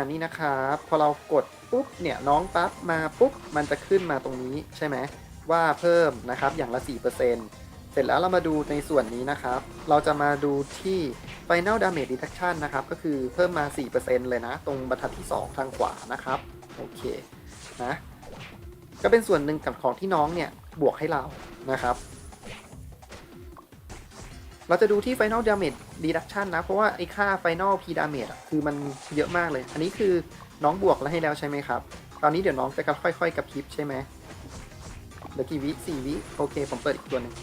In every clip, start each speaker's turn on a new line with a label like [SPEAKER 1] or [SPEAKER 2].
[SPEAKER 1] อันนี้นะครับพอเรากดปุ๊บเนี่ยน้องปั๊บมาปุ๊บมันจะขึ้นมาตรงนี้ใช่ไหมว่าเพิ่มนะครับอย่างละ 4%เสร็จแล้วเรามาดูในส่วนนี้นะครับ เราจะมาดูที่ Final Damage Reduction นะครับ ก็คือเพิ่มมา 4%เลยนะ ตรงบรรทัดที่ 2 ทางขวานะครับ โอเคนะ ก็เป็นส่วนหนึ่งกับของที่น้องเนี่ย บวกให้เรานะครับ เราจะดูที่ Final Damage Reduction นะ เพราะว่าไอ้ค่า Final P Damage คือมันเยอะมากเลย อันนี้คือน้องบวกแล้วให้แล้วใช่ไหมครับ ตอนนี้เดี๋ยวน้องจะค่อยๆกระพริบใช่ไหมเหลือกี่วิสี่วิ โอเค ผมเปิดอีกตัวหนึ่ง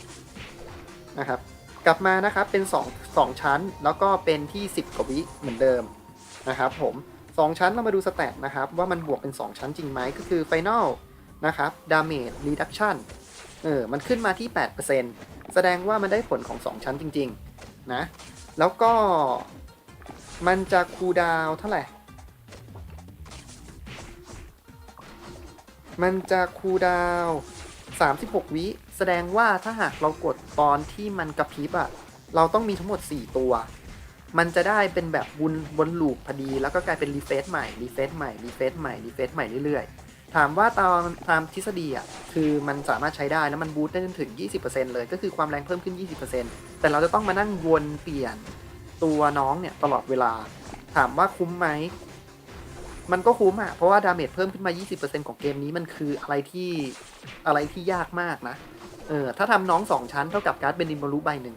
[SPEAKER 1] นะครับ กลับมานะครับ เป็น 2 2 ชั้น แล้วก็เป็นที่ 10 กว่าวิเหมือนเดิมนะครับผม 2 ชั้นเรามาดูสแตทนะครับ ว่ามันบวกเป็น 2 ชั้นจริงไหมก็คือ Final นะครับ Damage Reduction เออ มันขึ้นมาที่ 8%แสดงว่ามันได้ผลของ 2 ชั้นจริง ๆ นะ แล้วก็มันจะคูดาวเท่าไหร่ มันจะคูดาว 36 วิ แสดงว่าถ้าหากเรากดตอนที่มันกระพริบอะเราต้องมีทั้งหมด 4 ตัว มันจะได้เป็นแบบวนวนลูปพอดี แล้วก็กลายเป็นรีเฟซใหม่ รีเฟซใหม่ รีเฟซใหม่ รีเฟซใหม่เรื่อยๆ ถามว่าตามตามทฤษฎีอะคือมันสามารถใช้ได้แล้วมันบูสต์ได้จนถึง 20%เลย ก็คือความแรงเพิ่มขึ้น 20%แต่เราจะต้องมานั่งวนเปลี่ยนตัวน้องเนี่ยตลอดเวลา ถามว่าคุ้มไหม มันก็คุ้มอะเพราะว่าดาเมจเพิ่มขึ้นมา 20%ของเกมนี้มันคืออะไรที่อะไรที่ยากมากนะเออถ้าทำน้อง2ชั้นเท่ากับการ์ดเบนดินบรูใบหนึ่ง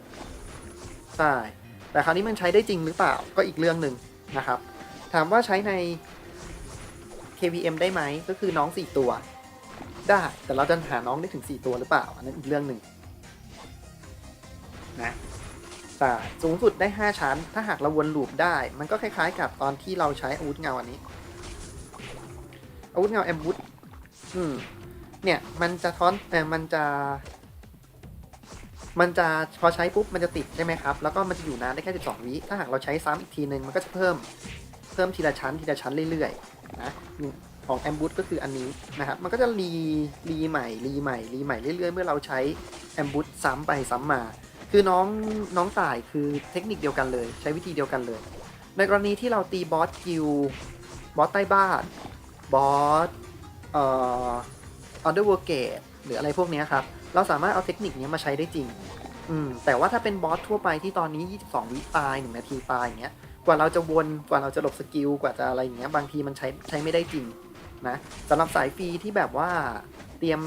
[SPEAKER 1] ใช่แต่คราวนี้มันใช้ได้จริงหรือเปล่าก็อีกเรื่องหนึ่งนะครับ ถามว่าใช้ใน KVM ได้ไหมก็คือน้อง 4 ตัว ได้แต่เราจะหาน้องได้ถึง 4 ตัวหรือเปล่า อันนั้นอีกเรื่องหนึ่งนะใช่สูงสุดได้ 5 ชั้น ถ้าหากเราวนลูปได้ มันก็คล้ายๆ กับตอนที่เราใช้อาวุธเงาอันนี้อาวุธเงาแอมบูสอืมเนี่ยมันจะท้อนเออมันจะ มันจะพอใช้ปุ๊บมันจะติดใช่ไหมครับ แล้วก็มันจะอยู่นานได้แค่ 12 วิถ้าหากเราใช้ซ้ำอีกทีหนึ่งมันก็จะเพิ่ม เพิ่มทีละชั้นทีละชั้นเรื่อยๆ นะของแอมบูสก็คืออันนี้นะครับ มันก็จะรีรีใหม่รีใหม่รีใหม่เรื่อยๆ เมื่อเราใช้แอมบูสซ้ำไปซ้ำมา คือน้องน้องต่ายคือเทคนิคเดียวกันเลย ใช้วิธีเดียวกันเลย ในกรณีที่เราตีบอสกิลบอสใต้บ้านบอสเอ่อ Underworld Gate หรืออะไรพวกนี้ครับ เราสามารถเอาเทคนิคนี้มาใช้ได้จริง อืมแต่ว่าถ้าเป็นบอสทั่วไปที่ตอนนี้ 22 วิตาย 1 นาทีตายอย่างเงี้ย กว่าเราจะวนกว่าเราจะหลบสกิลกว่าจะอะไรอย่างเงี้ยบางทีมันใช้ใช้ไม่ได้จริงนะสำหรับสายฟรีที่แบบว่าเตรียม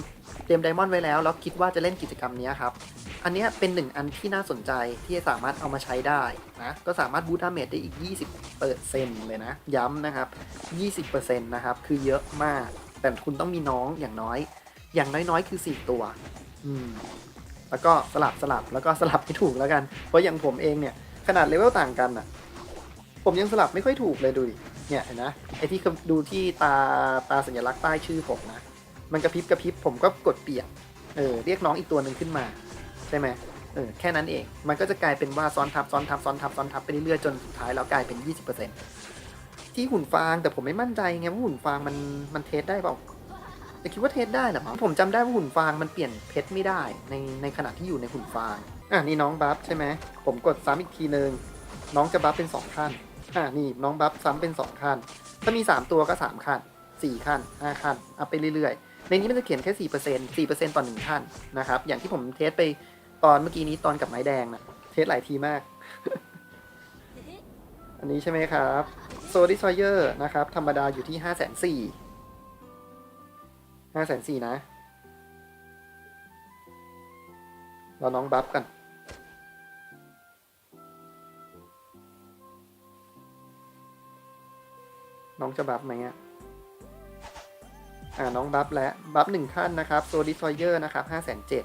[SPEAKER 1] เตรียมไดมอนด์ไว้แล้ว แล้วคิดว่าจะเล่นกิจกรรมนี้ครับ อันเนี้ยเป็นหนึ่งอันที่น่าสนใจที่สามารถเอามาใช้ได้นะก็สามารถบูทดาเมจได้อีก 20เปอร์เซ็นต์เลยนะ ย้ำนะครับ 20%นะครับ คือเยอะมาก แต่คุณต้องมีน้องอย่างน้อย อย่างน้อยๆ คือ 4 ตัว อืมแล้วก็สลับสลับแล้วก็สลับให้ถูกแล้วกัน เพราะอย่างผมเองเนี่ย ขนาดเลเวลต่างกันอะ ผมยังสลับไม่ค่อยถูกเลยดูดิเนี่ยเห็นนะไอที่ดูที่ตาตาสัญลักษณ์ใต้ชื่อผมนะ มันกระพริบกระพริบผมก็กดเปลี่ยนเออเรียกน้องอีกตัวหนึ่งขึ้นมา ใช่ไหมเออแค่นั้นเอง มันก็จะกลายเป็นว่าซ้อนทับซ้อนทับซ้อนทับซ้อนทับไปเรื่อยๆจนสุดท้ายแล้วกลายเป็น 20%ที่หุ่นฟางแต่ผมไม่มั่นใจไงว่าหุ่นฟางมันมันเทสได้เปล่าแต่คิดว่าเทสได้เหรอผมจำได้ว่าหุ่นฟางมันเปลี่ยนเพชรไม่ได้ในในขณะที่อยู่ในหุ่นฟางอะนี่น้องบัฟใช่ไหมผมกดซ้ำอีกทีนึงน้องจะบัฟเป็น2ขั้น อะนี่น้องบัฟซ้ำเป็น 2 ขั้น ถ้ามี 3 ตัวก็ 3 ขั้น 4 ขั้น 5 ขั้นอัพไปเรื่อยๆ ในนี้มันจะเขียนแค่ 4% 4%ต่อ1ขั้นนะครับ อย่างที่ผมเทสไปตอนเมื่อกี้นี้ตอนกับไม้แดงนะเทสหลายทีมาก อันนี้ใช่ไหมครับโซดิซอยเยอร์นะครับ ธรรมดาอยู่ที่ 5 4 0 0 0 0ห้าแสนสี่นะ เราน้องบัฟกัน น้องจะบัฟไหมอะอ่าน้องบัฟแล้วบัฟหนึ่งขั้นนะครับโซดิซอยเยอร์นะครับห้าแสนเจ็ด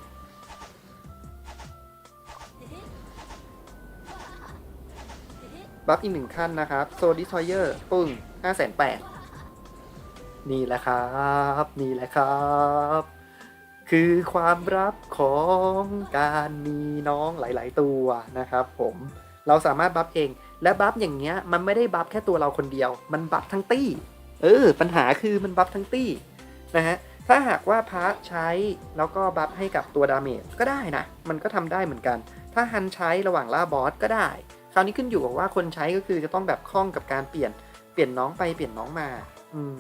[SPEAKER 1] บัฟอีกหนึ่งขั้นนะครับโซดิซอยเยอร์ปึ้งห้าแสนแปดนี่แหละครับนี่แหละครับ คือความรับของการมีน้องหลาย ๆ ตัวนะครับผมเราสามารถบัฟเอง และบัฟอย่างเงี้ยมันไม่ได้บัฟแค่ตัวเราคนเดียว มันบัฟทั้งตี้ เออ ปัญหาคือมันบัฟทั้งตี้นะฮะถ้าหากว่าพาร์ทใช้แล้วก็บัฟให้กับตัวดาเมจก็ได้นะ มันก็ทำได้เหมือนกัน ถ้าฮันใช้ระหว่างล่าบอสก็ได้ คราวนี้ขึ้นอยู่กับว่าคนใช้ก็คือจะต้องแบบคล่องกับการเปลี่ยนเปลี่ยนน้องไปเปลี่ยนน้องมา อืม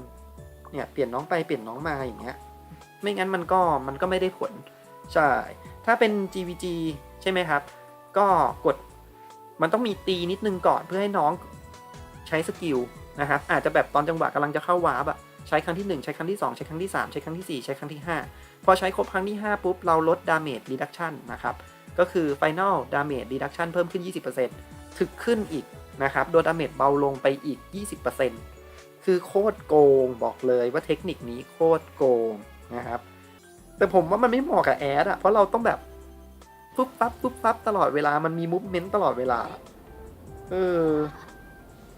[SPEAKER 1] เนี่ยเปลี่ยนน้องไปเปลี่ยนน้องมาอย่างเงี้ย ไม่งั้นมันก็มันก็ไม่ได้ผล ใช่ ถ้าเป็น GVG ใช่ไหมครับ ก็กด มันต้องมีตีนิดนึงก่อนเพื่อให้น้องใช้สกิลนะครับอาจจะแบบตอนจังหวะกำลังจะเข้าวาร์ปอะใช้ครั้งที่ 1 ใช้ครั้งที่ 2 ใช้ครั้งที่ 3 ใช้ครั้งที่ 4 ใช้ครั้งที่ 5 พอใช้ครบครั้งที่ 5 ปุ๊บ เราลด damage reduction นะครับ ก็คือ final damage reduction เพิ่มขึ้น 20%ถึกขึ้นอีกนะครับ โดน damage เบาลงไปอีก 20%คือโคตรโกงบอกเลยว่าเทคนิคนี้โคตรโกงนะครับ แต่ผมว่ามันไม่เหมาะกับแอดอะเพราะเราต้องแบบ ปุ๊บปั๊บปุ๊บปั๊บตลอดเวลามันมีมูฟเมนต์ตลอดเวลา เออ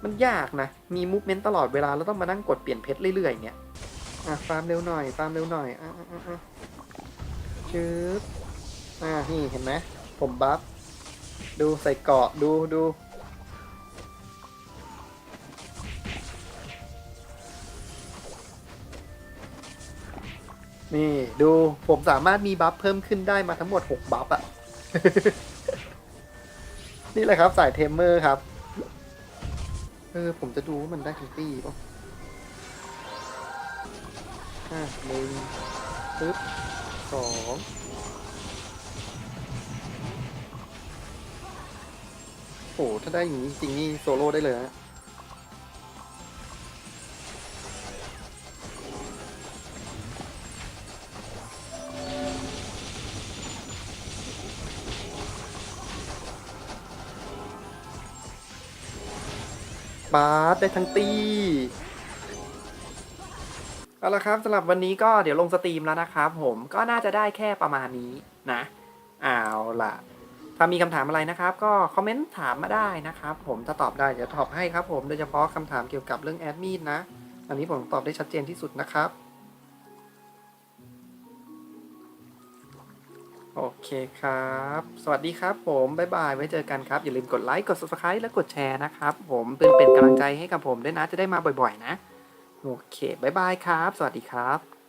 [SPEAKER 1] มันยากนะ มีมูฟเมนต์ตลอดเวลาแล้วต้องมานั่งกดเปลี่ยนเพชรเรื่อยๆอย่างเงี้ยอะฟาร์มเร็วหน่อยฟาร์มเร็วหน่อยอะอะอะอะชืบอะนี่เห็นไหมผมบัฟดูใส่เกาะดูดูนี่ ดูผมสามารถมีบัฟเพิ่มขึ้นได้มาทั้งหมด 6 บัฟอะ นี่แหละครับสายเทมเมอร์ครับ เออ ผมจะดูว่ามันได้ทั้งตี้ป่ะอะหนึ่งปึ๊บสองโอ้ถ้าได้อย่างนี้จริงนี่โซโล่ได้เลยนะ บาสได้ทั้งตีเอาละครับสำหรับวันนี้ก็เดี๋ยวลงสตรีมแล้วนะครับผมก็น่าจะได้แค่ประมาณนี้นะเอาล่ะ ถ้ามีคำถามอะไรนะครับ ก็คอมเมนต์ถามมาได้นะครับ ผมถ้าตอบได้เดี๋ยวตอบให้ครับผมโดยเฉพาะคำถามเกี่ยวกับเรื่องแอดมินนะ อันนี้ผมตอบได้ชัดเจนที่สุดนะครับ โอเคครับ สวัสดีครับผม บ๊ายบาย ไว้เจอกันครับ อย่าลืมกดไลค์ กด subscribe และกดแชร์นะครับ ผมเป็นเป็นกำลังใจให้กับผมด้วยนะ จะได้มาบ่อยๆ นะ โอเค บ๊ายบายครับ สวัสดีครับ